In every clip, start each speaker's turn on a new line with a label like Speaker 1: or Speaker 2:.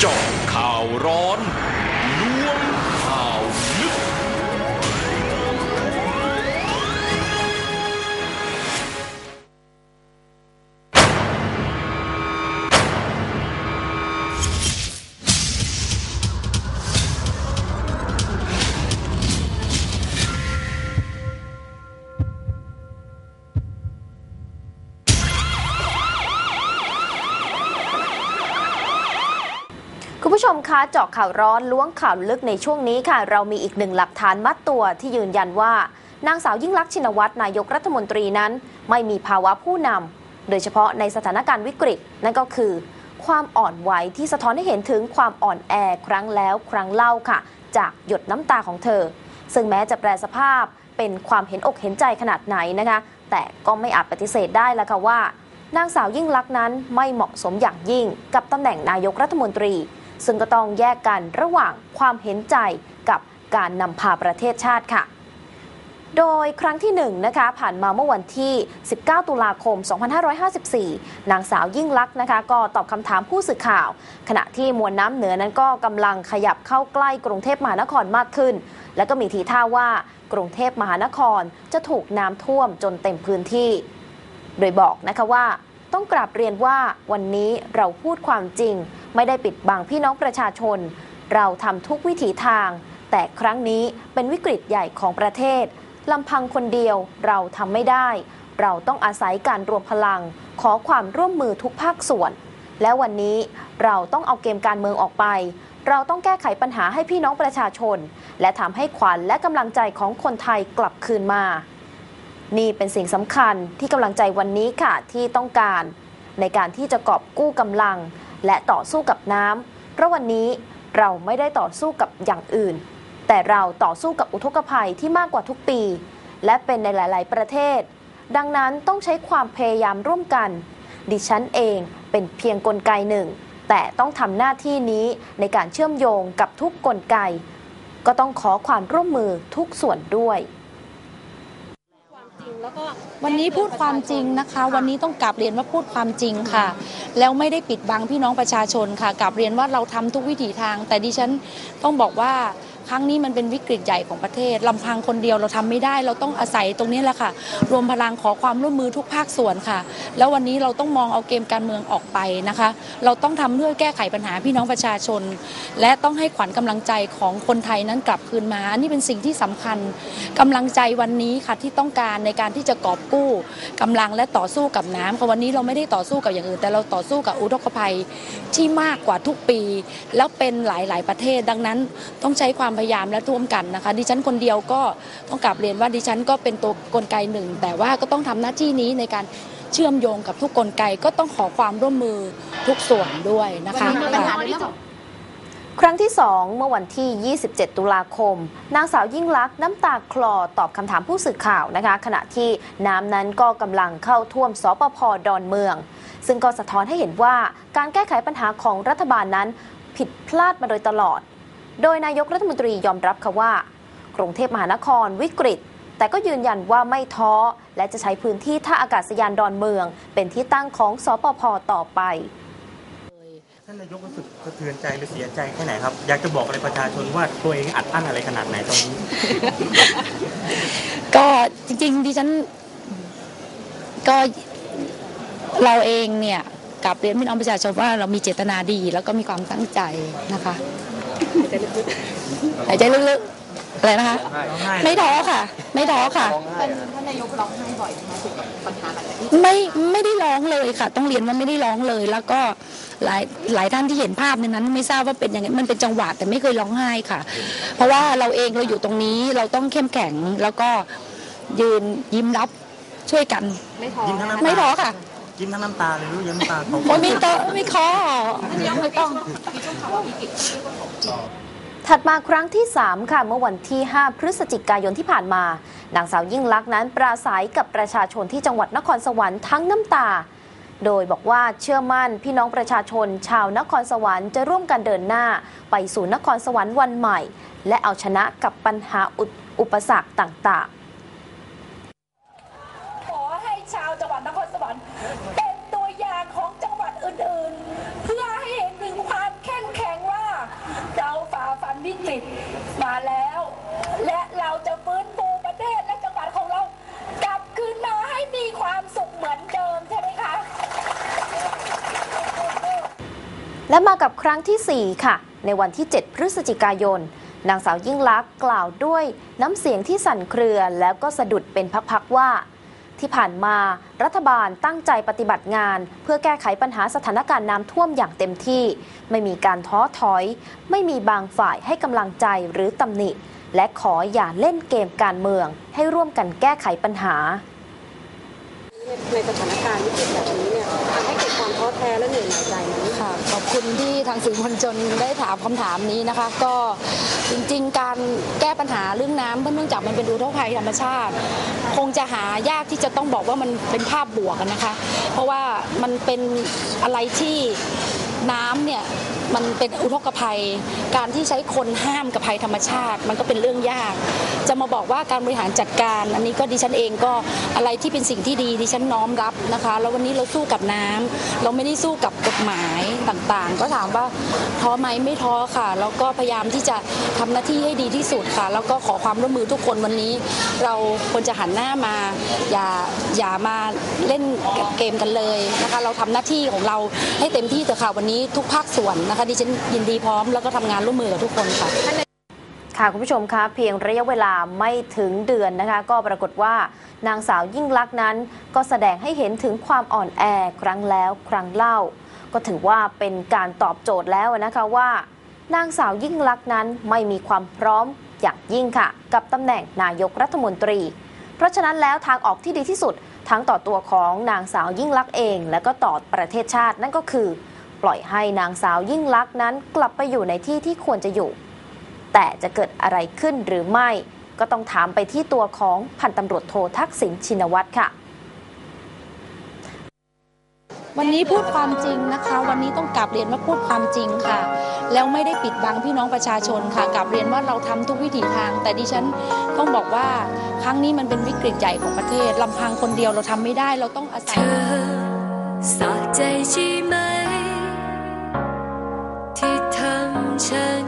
Speaker 1: เจาะข่าวร้อน
Speaker 2: คะเจาะข่าวร้อนล้วงข่าวลึกในช่วงนี้ค่ะ เรามีอีกหนึ่งหลักฐานมัดตัวที่ยืนยันว่า นางสาวยิ่งลักษณ์ชินวัตรนายกรัฐมนตรีนั้น ไม่มีภาวะผู้นำโดยเฉพาะในสถานการณ์วิกฤต นั่นก็คือ ความอ่อนไหวที่สะท้อนให้เห็นถึงความอ่อนแอครั้งแล้วครั้งเล่าค่ะ จากหยดน้ำตาของเธอ ซึ่งแม้จะแปลสภาพเป็นความเห็นอกเห็นใจขนาดไหนนะคะ แต่ก็ไม่อาจปฏิเสธได้แล้วค่ะว่านางสาวยิ่งลักษณ์นั้นไม่เหมาะสมอย่างยิ่งกับตำแหน่งนายกรัฐมนตรี ซึ่งก็ต้องแยกกันระหว่างความเห็นใจกับการนำพาประเทศชาติค่ะ โดยครั้งที่1นะคะผ่านมาเมื่อวันที่ 19 ตุลาคม 2554 นางสาวยิ่งลักษณ์นะคะก็ตอบคำถามผู้สื่อข่าว ขณะที่มวลน้ำเหนือนั้นก็กำลังขยับเข้าใกล้กรุงเทพมหานครมากขึ้น และก็มีทีท่าว่ากรุงเทพมหานครจะถูกน้ำท่วมจนเต็มพื้นที่ โดยบอกนะคะว่า ต้องกราบเรียนว่าวันนี้เราพูดความจริง ไม่ได้ปิดบังพี่น้องประชาชน เราทำทุกวิถีทาง แต่ครั้งนี้เป็นวิกฤตใหญ่ของประเทศลำพังคนเดียวเราทำไม่ได้ เราต้องอาศัยการรวมพลัง ขอความร่วมมือทุกภาคส่วน และวันนี้เราต้องเอาเกมการเมืองออกไป เราต้องแก้ไขปัญหาให้พี่น้องประชาชน และทำให้ขวัญและกำลังใจของคนไทยกลับคืนมา นี่เป็นสิ่งสำคัญที่กำลังใจวันนี้ค่ะที่ต้องการ ในการที่จะกอบกู้กำลัง และต่อสู้กับน้ำเพราะวันนี้เราไม่ได้ต่อสู้กับอย่างอื่น แต่เราต่อสู้กับอุทกภัยที่มากกว่าทุกปี และเป็นในหลาย ๆ ประเทศ ดังนั้นต้องใช้ความพยายามร่วมกัน ดิฉันเองเป็นเพียงกลไกหนึ่ง แต่ต้องทำหน้าที่นี้ในการเชื่อมโยงกับทุกกลไก ก็ต้องขอความร่วมมือทุกส่วนด้วย
Speaker 3: วันนี้พูดความจริงนะคะ วันนี้ต้องกลับเรียนว่าพูดความจริงค่ะ แล้วไม่ได้ปิดบังพี่น้องประชาชนค่ะกลับเรียนว่าเราทำทุกวิถีทาง แต่ดิฉันต้องบอกว่า ครั้งนี้มันเป็นวิกฤตใหญ่ของประเทศลำพังคนเดียวเราทำไม่ได้ เราต้องอาศัยตรงนี้แหละค่ะ รวมพลังขอความร่วมมือทุกภาคส่วนค่ะ แล้ววันนี้เราต้องมองเอาเกมการเมืองออกไปนะคะ เราต้องทำเพื่อแก้ไขปัญหาพี่น้องประชาชน และต้องให้ขวัญกำลังใจของคนไทยนั้นกลับคืนมานนี้เป็นสิ่งที่สำคัญกำลังใจวันนี้ค่ะที่ต้องการในการที่จะกอบกู้กำลังและต่อสู้กับน้ำค่ะวันนี้เราไม่ได้ต่อสู้กับอย่างอื่น แต่เราต่อสู้กับอุทกภัยที่มากกว่าทุกปี แล้วเป็นหลาย ๆ ประเทศดังนั้นต้องใช้ความพยายามและร่วมกันนะคะ ดิฉันคนเดียวก็ต้องกลับเรียนว่าดิฉันก็เป็นตัวกลไกหนึ่ง แต่ว่าก็ต้องทำหน้าที่นี้ในการเชื่อมโยงกับทุกกลไกก็ต้องขอความร่วมมือทุกส่วนด้วยนะคะ
Speaker 2: ครั้งที่ 2 เมื่อวันที่ 27 ตุลาคม นางสาวยิ่งลักษณ์น้ำตาคลอตอบคำถามผู้สื่อข่าวนะคะ ขณะที่น้ำนั้นก็กำลังเข้าท่วมสปพดอนเมือง ซึ่งก็สะท้อนให้เห็นว่าการแก้ไขปัญหาของรัฐบาลนั้นผิดพลาดมาโดยตลอด โดยนายกรัฐมนตรียอมรับค่ะว่า กรุงเทพมหานครวิกฤต แต่ก็ยืนยันว่าไม่ท้อ และจะใช้พื้นที่ท่าอากาศยานดอนเมือง เป็นที่ตั้งของสปพต่อไป
Speaker 4: ท่านนายกรู้สึกสะเทือนใจหรือเสียใจแค่ไหนครับ อยากจะบอกอะไรประชาชนว่าตัวเองอัดอั้นอะไรขนาดไหนตอนนี้
Speaker 3: ก็จริงๆดิฉันก็เราเองเนี่ย กลับเรียนพี่น้องประชาชนว่าเรามีเจตนาดี แล้วก็มีความตั้งใจนะคะหายใจลึกๆอะไรนะคะ
Speaker 4: ร้องไห้
Speaker 3: ไม่ท้อค่ะ ไม่ท้อค่ะ
Speaker 5: ท่านนายกร้องไห้บ่อยไหมถึงกับปัญหาแบบนี้
Speaker 3: ไม่ไม่ได้ร้องเลยค่ะ ต้องเรียนว่าไม่ได้ร้องเลย แล้วก็หลายหลายท่านที่เห็นภาพในนั้น ไม่ทราบว่าเป็นยังไงมันเป็นจังหวะแต่ไม่เคยร้องไห้ค่ะ เพราะว่าเราเองเราอยู่ตรงนี้เราต้องเข้มแข็งแล้วก็ยืนยิ้มรับช่วยกัน
Speaker 5: ไม่ท้อ
Speaker 4: ยิ้มทั้งน้ำตา
Speaker 3: ไม่ท้อค่ะ
Speaker 4: ยิ้มทั้งน้ำตาเลยรู้ยิ้มน้ำตาเขา
Speaker 3: โอ้ยไม่ต้องไม่ขอไม่ต้อง
Speaker 2: ถัดมาครั้งที่ 3 ค่ะ เมื่อวันที่ 5 พฤศจิกายนที่ผ่านมา นางสาวยิ่งลักษณ์นั้นปราศัยกับประชาชนที่จังหวัดนครสวรรค์ทั้งน้ำตา โดยบอกว่าเชื่อมั่นพี่น้องประชาชน ชาวนครสวรรค์จะร่วมกันเดินหน้า ไปสู่นครสวรรค์วันใหม่ และเอาชนะกับปัญหาอุอุปสรรคต่างๆ
Speaker 6: และ
Speaker 2: มากับครั้งทีสี่ 4 ค่ะ ในวันที่ 7 พฤศจิกายน นางสาวยิ่งลักษณ์กล่าวด้วยน้ำเสียงที่สั่นเครือ แล้วก็สะดุดเป็นพักๆว่า ที่ผ่านมารัฐบาลตั้งใจปฏิบัติงาน เพื่อแก้ไขปัญหาสถานการณ์น้ำท่วมอย่างเต็มที่ ไม่มีการท้อถอย ไม่มีบางฝ่ายให้กำลังใจหรือตำหนิ และขออย่าเล่นเกมการเมือง ให้ร่วมกันแก้ไขปัญหา
Speaker 7: ในสถานการณ์วิกฤตแบบนี้เนี่ยทำให้เกิดความท้อแท้และเหนื่อยหน่ายใจไหม
Speaker 3: ค่ะ ขอบคุณที่ทางสื่อมวลชนได้ถามคำถามนี้นะคะ ก็จริงๆ การแก้ปัญหาเรื่องน้ำเนื่องจากมันเป็นอุทกภัยธรรมชาติ คงจะหายากที่จะต้องบอกว่ามันเป็นภาพบวกนะคะ เพราะว่ามันเป็นอะไรที่น้ำเนี่ยมันเป็นอุทกภัย การที่ใช้คนห้ามกับภัยธรรมชาติ มันก็เป็นเรื่องยาก จะมาบอกว่าการบริหารจัดการ อันนี้ก็ดิฉันเองก็อะไรที่เป็นสิ่งที่ดีดิฉันน้อมรับนะคะ แล้ววันนี้เราสู้กับน้ำเราไม่ได้สู้กับกฎหมายต่างๆ ก็ถามว่าท้อไหมไม่ท้อค่ะ แล้วก็พยายามที่จะทำหน้าที่ให้ดีที่สุดค่ะ แล้วก็ขอความร่วมมือทุกคนวันนี้ เราควรจะหันหน้ามา อย่าอย่ามาเล่นเกมกันเลยนะคะ เราทำหน้าที่ของเราให้เต็มที่เถอะค่ะวันนี้ทุกภาคส่วนนะคะดิฉันยินดีพร้อมแล้วก็ทำงานร่วมมือกับทุกคนค่ะ
Speaker 2: ค่ะคุณผู้ชมคะเพียงระยะเวลาไม่ถึงเดือนนะคะ ก็ปรากฏว่านางสาวยิ่งลักษณ์นั้น ก็แสดงให้เห็นถึงความอ่อนแอครั้งแล้วครั้งเล่า ก็ถือว่าเป็นการตอบโจทย์แล้วนะคะว่า นางสาวยิ่งลักษณ์นั้นไม่มีความพร้อมอย่างยิ่งค่ะ กับตำแหน่งนายกรัฐมนตรี เพราะฉะนั้นแล้วทางออกที่ดีที่สุดทั้งต่อตัวของนางสาวยิ่งลักษณ์เอง และก็ต่อประเทศชาตินั่นก็คือ ปล่อยให้นางสาวยิ่งลักษณ์นั้นกลับไปอยู่ในที่ที่ควรจะอยู่ แต่จะเกิดอะไรขึ้นหรือไม่ ก็ต้องถามไปที่ตัวของพันตำรวจโททักษิณชินวัตรค่ะ
Speaker 3: วันนี้พูดความจริงนะคะ วันนี้ต้องกลับเรียนว่าพูดความจริงค่ะ แล้วไม่ได้ปิดบังพี่น้องประชาชนค่ะกลับเรียนว่าเราทำทุกวิถีทาง แต่ดิฉันต้องบอกว่าครั้งนี้มันเป็นวิกฤตใหญ่ของประเทศลำพังคนเดียวเราทำไม่ได้เราต้องอาศัย
Speaker 8: เธอสะใจใช่ไหม ฉัน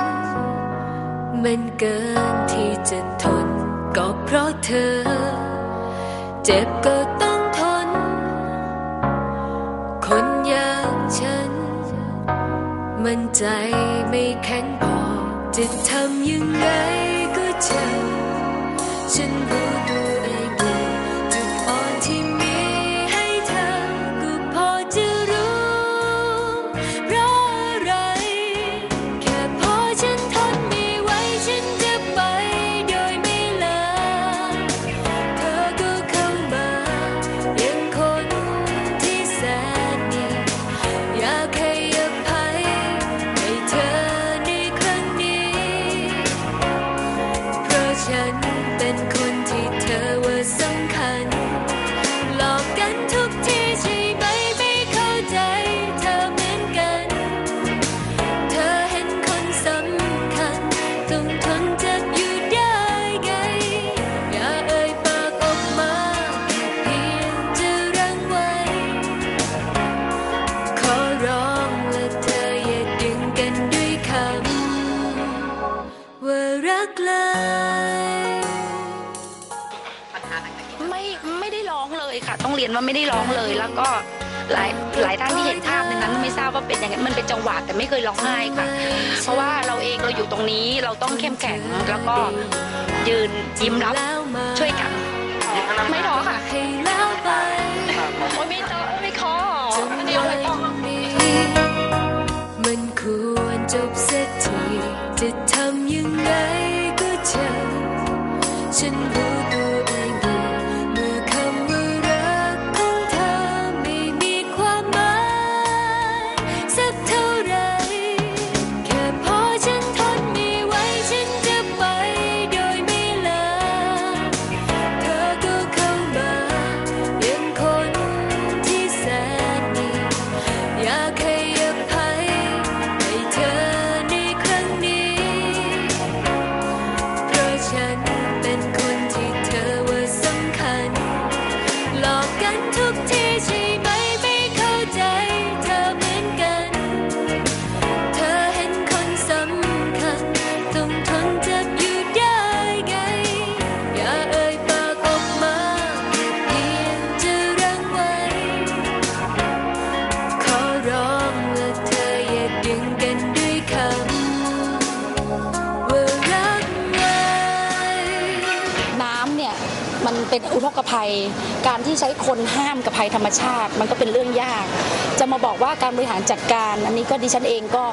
Speaker 8: มันเกินที่จะทน ก็เพราะเธอ เจ็บก็ต้องทน คนอย่างฉัน มันใจไม่แข็งพอ จะทำยังไงก็เจ็บฉันรู้ กเลยไม่ไม่ได้ร้องเลย
Speaker 3: ค่ะ ต้องเรียนว่าไม่ได้ร้องเลยแล้วก็หลายหลายท่านที่เห็นภาพในนั้นไม่ทราบว่าเป็นยังไงมันเป็นจังหวะแต่ไม่เคยร้องไห้ค่ะ เพราะว่าเราเองเราอยู่ตรงนี้เราต้องเข้มแข็งแล้วก็ยืนยิ้มรับช่วยกันไม่ท้อค่ะ
Speaker 8: ฉัน done took ็นอุทกภัย การที่ใช้คนห้ามกับภัยธรรมชาติ มันก็เป็นเรื่องยาก จะมาบอกว่าการบริหารจัดการ อันนี้ก็ดิฉันเองก็